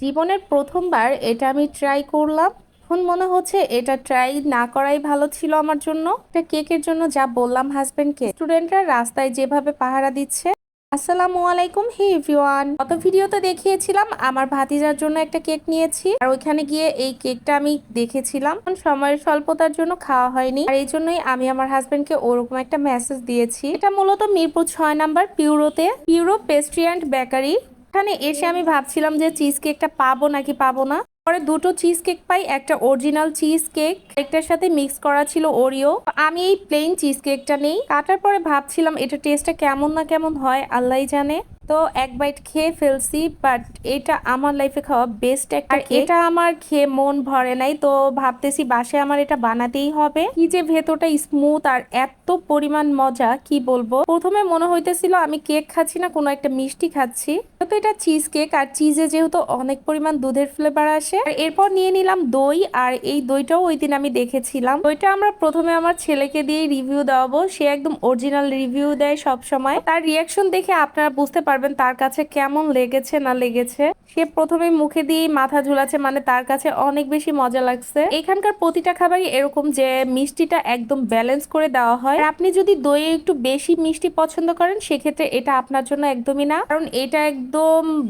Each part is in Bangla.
জীবনের প্রথমবার এটা আমি ট্রাই করলাম। এখন মনে হচ্ছে এটা ট্রাই না করাই ভালো ছিল আমার জন্য। এটা কেকের জন্য যা বললাম হাজবেন্ডকে স্টুডেন্টরা রাস্তায় যেভাবে পাহারা দিচ্ছে। আসসালামু আলাইকুম, হে এভরিওয়ান গত ভিডিওতে দেখিয়েছিলাম, আমার ভাতিজার জন্য একটা কেক নিয়েছি। আর ওইখানে গিয়ে এই কেকটা আমি দেখেছিলাম। সময়ের স্বল্পতার জন্য খাওয়া হয়নি। আর এই জন্যই আমি আমার হাজবেন্ডকে ওরকম একটা মেসেজ দিয়েছি। এটা মূলত মিরপুর ছয় নাম্বার পিউরোতে পিউরো পেস্ট্রি অ্যান্ড বেকারি এখানে এসে আমি ভাবছিলাম যে চিজ কেকটা পাবো নাকি পাবো না। পরে দুটো চিজ কেক পাই একটা অরিজিনাল চিজ কেক একটার সাথে মিক্স করা ছিল ওরিও। আমি এই প্লেন চিজ কেকটা নেই। কাটার পরে ভাবছিলাম এটা টেস্টটা কেমন না কেমন হয় আল্লাহ জানে। তো এক বাইট খেয়ে ফেলছি বাট এটা আমার লাইফে খাওয়া বেস্ট একটা এটা আমার খেয়ে মন ভরে নাই তো ভাবতেছি বাসায় আমার এটা বানাতেই হবে। কি যে ভেতরটা স্মুথ আর এত পরিমাণ মজা কি বলব? প্রথমে মনে হইতেছিল আমি কেক খাচ্ছি না কোনো একটা মিষ্টি খাচ্ছি। তো এটা চিজ কেক আর চিজে যেহেতু অনেক পরিমাণ দুধের ফ্লেভার আসে, আর এরপর নিয়ে নিলাম দই, আর এই দইটাও ওই দিন আমি দেখেছিলাম। দইটা আমরা প্রথমে আমার ছেলেকে দিয়ে রিভিউ দেওয়াবো, সে একদম অরিজিনাল রিভিউ দেয় সব সময় তার রিয়াকশন দেখে আপনারা বুঝতে পারবেন তার কাছে কেমন লেগেছে, না লেগেছে। সে প্রথমে মুখে দিয়ে মাথা ঝুলাচ্ছে মানে তার কাছে অনেক বেশি মজা লাগছে। এখানকার প্রতিটা খাবারই এরকম যে মিষ্টিটা একদম ব্যালেন্স করে দেওয়া হয়। আপনি যদি দইয়ে একটু বেশি মিষ্টি পছন্দ করেন, সেক্ষেত্রে এটা আপনার জন্য একদমই না। কারণ এটা একদম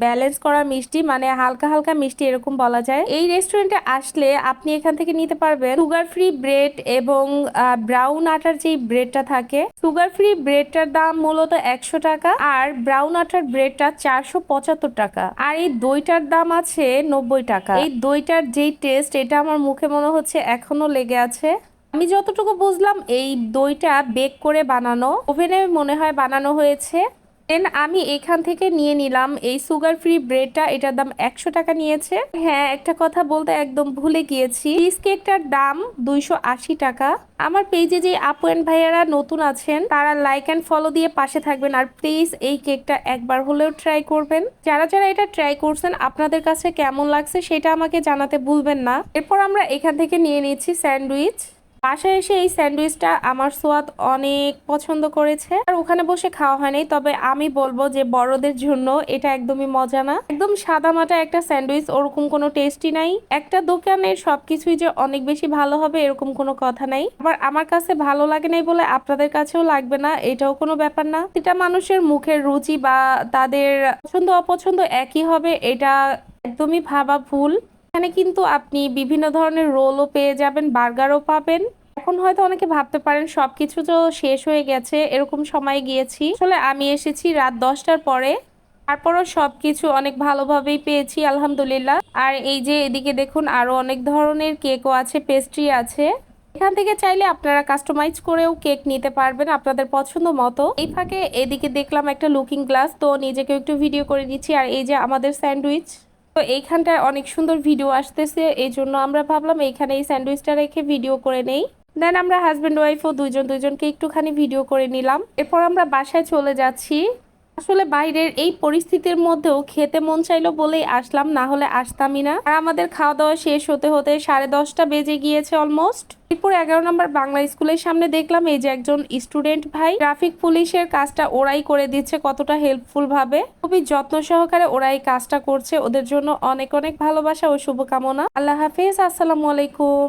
ব্যালেন্স করা মিষ্টি মানে হালকা হালকা মিষ্টি এরকম বলা যায়। এই রেস্টুরেন্টে আসলে আপনি এখান থেকে নিতে পারবেন সুগার ফ্রি ব্রেড এবং ব্রাউন আটার যে ব্রেডটা থাকে সুগার ফ্রি ব্রেডটার দাম মূলত একশো টাকা আর ব্রাউন আটার ব্রেডটা চারশো পঁচাত্তর টাকা। আর এই দইটার দাম আছে নব্বই টাকা। এই দইটার যেই টেস্ট এটা আমার মুখে মনে হচ্ছে এখনও লেগে আছে। আমি যতটুকু বুঝলাম, এই দইটা বেক করে বানানো। ওভেনে মনে হয় বানানো হয়েছে। দেন আমি এখান থেকে নিয়ে নিলাম। এই সুগার ফ্রি ব্রেডটা এটার দাম একশো টাকা নিয়েছে। হ্যাঁ একটা কথা বলতে একদম ভুলে গিয়েছি। চিজ কেকটার দাম দুইশো আশি টাকা। আমার পেজে যে আপু অ্যান্ড ভাইয়ারা নতুন আছেন, তারা লাইক অ্যান্ড ফলো দিয়ে পাশে থাকবেন। আর প্লিজ এই কেকটা একবার হলেও ট্রাই করবেন। যারা যারা এটা ট্রাই করছেন, আপনাদের কাছে কেমন লাগছে, সেটা আমাকে জানাতে ভুলবেন না। এরপর আমরা এখান থেকে নিয়ে নিচ্ছি স্যান্ডউইচ। বাসায় এসে এই স্যান্ডউইচটা আমার সোয়াদ অনেক পছন্দ করেছে। আর ওখানে বসে খাওয়া হয়নি তবে আমি বলব যে বড়দের জন্য এটা একদমই মজা না। একদম সাদা মাটা একটা স্যান্ডউইচ, ওরকম কোনো টেস্টই নাই। একটা দোকানের সবকিছুই যে অনেক বেশি ভালো হবে এরকম কোনো কথা নাই। আবার আমার কাছে ভালো লাগে নাই বলে আপনাদের কাছেও লাগবে না, এটাও কোনো ব্যাপার না। এটা মানুষের মুখের রুচি বা তাদের পছন্দ অপছন্দ একই হবে, এটা একদমই ভাবা ভুল। এখানে কিন্তু আপনি বিভিন্ন ধরনের রোলও পেয়ে যাবেন, বার্গারও পাবেন। এখন হয়তো অনেকে ভাবতে পারেন, সবকিছু তো শেষ হয়ে গেছে, এরকম সময় গিয়েছি। আসলে আমি এসেছি রাত দশটার পরে। তারপরও সবকিছু অনেক ভালোভাবেই পেয়েছি, আলহামদুলিল্লাহ। আর এই যে এদিকে দেখুন আরও অনেক ধরনের কেকও আছে, পেস্ট্রি আছে। এখান থেকে চাইলে আপনারা কাস্টমাইজ করেও কেক নিতে পারবেন আপনাদের পছন্দ মতো। এই ফাঁকে এদিকে দেখলাম একটা লুকিং গ্লাস, তো নিজেকে একটু ভিডিও করে নিচ্ছি আর এই যে আমাদের স্যান্ডউইচ। তো এইখানটায় অনেক সুন্দর ভিডিও আসতেছে, এই জন্য আমরা ভাবলাম এইখানে এই স্যান্ডউইচটা রেখে ভিডিও করে নেই। দেন আমরা হাজব্যান্ড ওয়াইফও দুজন দুজনকে একটুখানি ভিডিও করে নিলাম। এরপর আমরা বাসায় চলে যাচ্ছি। আসলে বাইরের এই পরিস্থিতির মধ্যেও খেতে মন চাইলো বলেই আসলাম, না হলে আসতামই না। আর আমাদের খাওয়া দাওয়া শেষ হতে হতে সাড়ে দশটা বেজে গিয়েছে অলমোস্ট এরপর এগারো নম্বর বাংলা স্কুলের সামনে দেখলাম এই যে একজন স্টুডেন্ট ভাই। ট্রাফিক পুলিশের কাজটা ওরাই করে দিচ্ছে কতটা হেল্পফুল ভাবে। খুবই যত্ন সহকারে ওরাই কাজটা করছে। ওদের জন্য অনেক অনেক ভালোবাসা ও শুভকামনা। আল্লাহ হাফিজ, আসসালামু আলাইকুম।